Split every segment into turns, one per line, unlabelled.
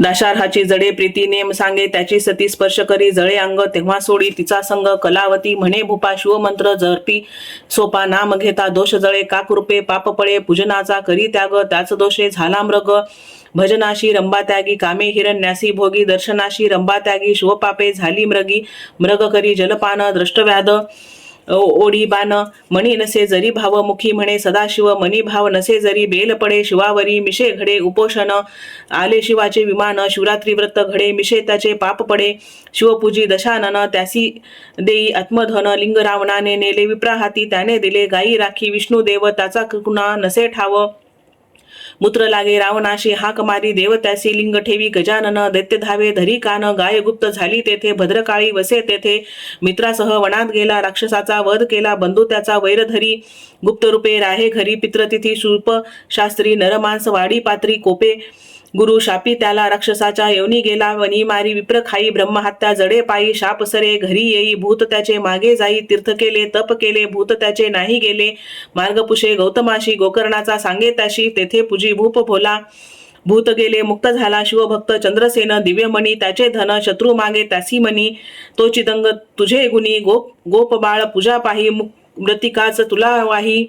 दाशार्हाची जडे प्रीती नेम सांगे त्याची सती स्पर्श करी जळे अंग तेव्हा सोडी तिचा संग कलावती म्हणे भूपा शिवमंत्र जरपी सोपा नाम घेता दोष जळे का कृपे पाप पळे पूजनाचा करी त्याग त्याच दोषे झाला मृग. भजनाशी रंबा त्यागी कामे हिरण्यासी भोगी दर्शनाशी रंबा त्यागी शिवपापे झाली मृगी मृग करी जलपान द्रष्टव्याध. ओढी बाण मणी नसे जरी भाव मुखी म्हणे सदाशिव मनी भाव नसे जरी बेल पडे शिवावरी मिशे घडे उपोषण आले शिवाचे विमान शिवरात्री व्रत घडे मिशे त्याचे पाप पडे शिवपूजी दशानन त्यासी देई आत्मधन लिंग रावणाने नेले विप्राहाती त्याने दिले गायी राखी विष्णुदेव त्याचा कुणा नसे ठाव मूत्र लागे रावणाशी हाक मारी देवत्यासी लिंग ठेवी गजानन दैत्य धावे धरी कान गाय गुप्त झाली तेथे भद्रकाळी वसे तेथे मित्रासह वनात गेला राक्षसाचा वध केला बंधू त्याचा वैरधरी गुप्त रूपे राहे घरी पित्रतिथी शूल्प शास्त्री नरमांस वाडी पात्री कोपे गुरु शापी त्याला राक्षसाच्या योनी गेला वनी मारी विप्र खाई ब्रह्महत्या जडे पायी शाप सरे घरी येई भूत त्याचे मागे जाई तीर्थ केले तप केले भूत त्याचे नाही गेले. मार्गपुषे गौतमाशी गोकर्णाचा सांगे त्याशी तेथे पूजी भूप भोला. भूत गेले मुक्त झाला शिवभक्त चंद्रसेन दिव्यमणी त्याचे धन शत्रू मागे त्यासी मनी तो चिदंग तुझे गुणी गोप गोप बाळ पूजा पाही मृतिकाच तुला वाही.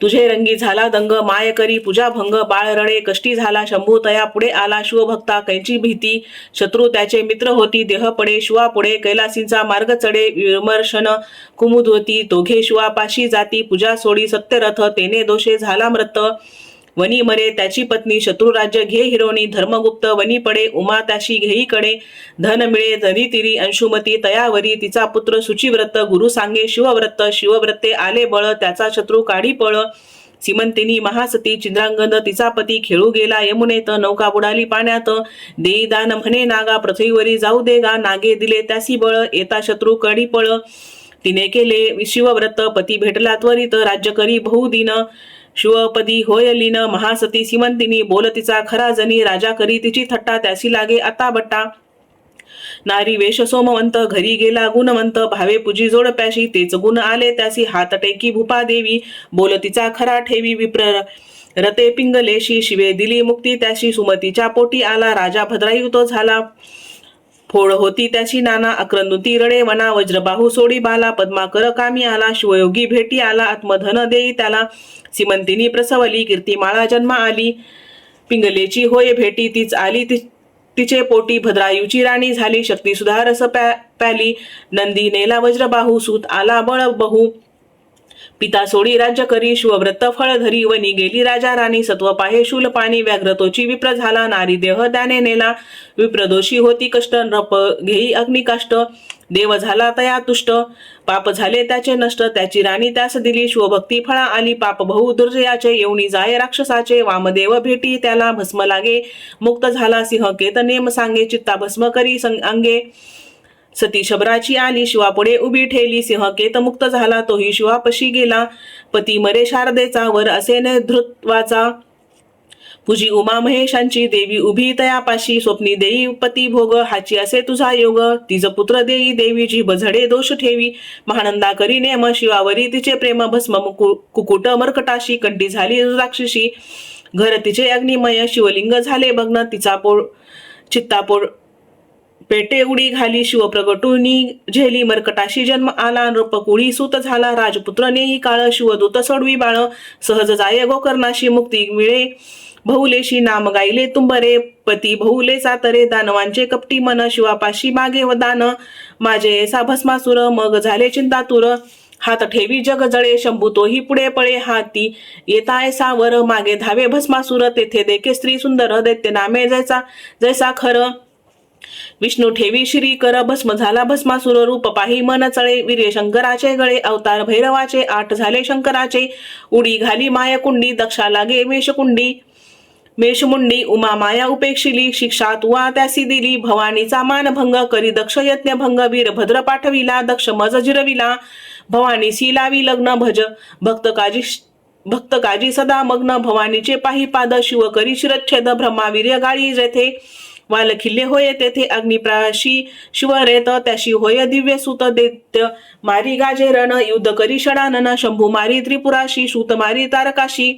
तुझे रंगी झाला दंग माय करी पूजा भंग बाळ रडे कष्टी झाला शंभू तया पुढे आला शिवभक्ता कैची भीती. शत्रू त्याचे मित्र होती देह पडे शिवा पुढे कैलासींचा मार्ग चढे विमर्शन कुमुदवती दोघे शिवापाशी जाती पूजा सोडी सत्यरथ तेने दोषे झाला मृत. वनी मरे त्याची पत्नी शत्रुराज्य घे हिरोनी धर्मगुप्त वनी पडे उमा त्याशी घेईकडे धन मिळे धनी तिरी अंशुमती तयावरी तिचा पुत्र सुचिव्रत गुरु सांगे शिवव्रत शिवव्रते आले बळ त्याचा शत्रू काढी पळ. सिमंतिनी महासती चिंद्रांगद तिचा पती खेळू गेला यमुनेत नौका बुडाली पाण्यात. देई दान म्हणे नागा पृथ्वीवरी जाऊ दे गा नागे दिले त्यासी बळ येता शत्रू कडी पळ. तिने केले शिवव्रत पती भेटला त्वरित राज्य करी बहुदिन. शिवपदी होयलीन महासती सिमंतिनी बोलतीचा खरा जनी राजा करी तिची थट्टा त्यासी लागे आता बट्टा. नारी वेश सोमवंत घरी गेला गुणवंत भावे पूजी जोडप्याशी तेच गुण आले त्यासी हात टेकी भूपा देवी. बोल तिचा खरा ठेवी विप्र रते पिंगलेशी शिवे दिली मुक्ती त्याशी सुमतीच्या पोटी आला राजा भद्रायुत झाला. फोड होती त्याची नाना अक्रंदुती रडे वना वज्रबाहू सोडी बाला पद्माकर कामी आला शिवयोगी भेटी आला आत्मधन देई त्याला. सिमंतिनी प्रसवली कीर्तिमाळा जन्मा आली. पिंगलेची होय भेटी तीच आली ति- तिचे पोटी भद्रायूची राणी झाली शक्ती सुधारस पॅ प्याली. नंदी नेला वज्रबाहू सूत आला बळ बहु पिता सोडी राज्य करी शिवव्रत फळ धरी वनी गेली राजा राणी सत्व पाहे शूल पाणी व्याघ्रतोची विप्र झाला नारी देह त्याने नेला. विप्रदोषी होती कष्ट नप घेई अग्निकाष्ट देव झाला तया तुष्ट. पाप झाले त्याचे नष्ट त्याची राणी त्यास दिली. शिवभक्ती फळा आली पाप बहु दुर्जयाचे येऊनी जाय राक्षसाचे. वामदेव भेटी त्याला भस्म लागे. मुक्त झाला सिंह केत नेम सांगे चित्ता भस्म करी संग अंगे. सती शबराची आली शिवापुढे उभी ठेली सिंह केत मुक्त झाला तोही शिवापशी गेला. पती मरे शारदेचा वर असे धृत्वाचा पूजी उमा महेशांची देवी उभी तयापाशी. स्वप्नी देई पती भोग हाची असे तुझा योग. तिज पुत्र देई देवीची बझडे दोष ठेवी. महानंदा करी नेम शिवावरी तिचे प्रेम. भस्म मुकु- कुकुट मर्कटाशी कड्डी झाली राक्षसी घर तिचे अग्निमय शिवलिंग झाले भग्न. तिचा पोळ चित्तापोळ पेटे उडी घाली शिवप्रगटुनी. झेली मरकटाशी जन्म आला नृपकुळी सुत झाला. राजपुत्र नेही काळ शिवदूत सोडवी बाळ सहज जाय गोकर्णाशी मुक्ती मिळे. बहुलेशी नाम गायले तुंबरे. पती बहुले सातरे. दानवांचे कपटी मन शिवापाशी मागे व दान. माझे ऐसा भस्मासुर मग झाले चिंतातुर. हात ठेवी जग जळे शंभू तोही पुढे पळे. हाती येता ऐसा वर मागे धावे भस्मासुर. तेथे देखे स्त्री सुंदर दैत्य नामे जैसा जैसा खरं. विष्णू ठेवी श्री कर भस्म झाला भस्मासुर रूप पाही मन चळे. वीर्य शंकराचे गळे अवतार भैरवाचे आठ झाले शंकराचे. उडी घाली मायाकुंडी दक्षा लागे मेषकुंडी. मेषमुंडी उमा माया उपेक्षिली शिक्षा तुवा त्यासी दिली. भवानीचा मानभंग करी दक्ष यज्ञ भंग वीर भद्र पाठविला दक्ष मज जिरविला. भवानी सी लावी लग्न भज भक्त काजी भक्त काजी सदा मग्न. भवानीचे पाही पाद शिव करी शिरच्छेद ब्रह्मावीर्य गाळी जेथे. वालखिल्ले होय तेथे अग्निप्राशी शिव रेत त्याशी होय दिव्य सुत दैत्य मारी गाजे रण युद्ध करी षडानन शंभू मारी त्रिपुराशी सूत मारी तारकाशी.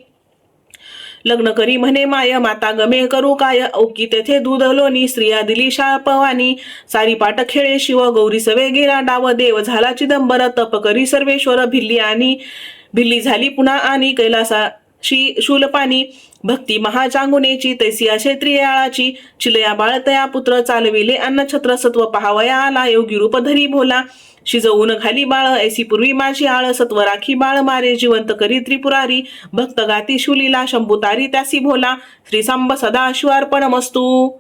लग्न करी म्हणे माय माता गमे करू काय? ओकी तेथे दूध लोणी स्त्रिया दिली शापवानी सारी पाट खेळे शिव गौरी सवे गेला डाव. देव झाला चिदंबर तप करी सर्वेश्वर भिल्ली आणि भिल्ली झाली पुन्हा आणि कैलासा शी शूलपाणी भक्ती महाजांगुनेची तैसिया क्षेत्रिय आळाची चिलया बाळतया पुत्र चालविले अन्न सत्व पहावया आला योगी रूप धरी भोला. शिजवून घाली बाळ ऐसी पूर्वी माझी आळ सत्व राखी बाळ मारे जिवंत करी त्रिपुरारी. भक्त गाती शुलीला शंभुतारी त्यासी भोला. श्री सांब सदा शिवार्पण मस्तू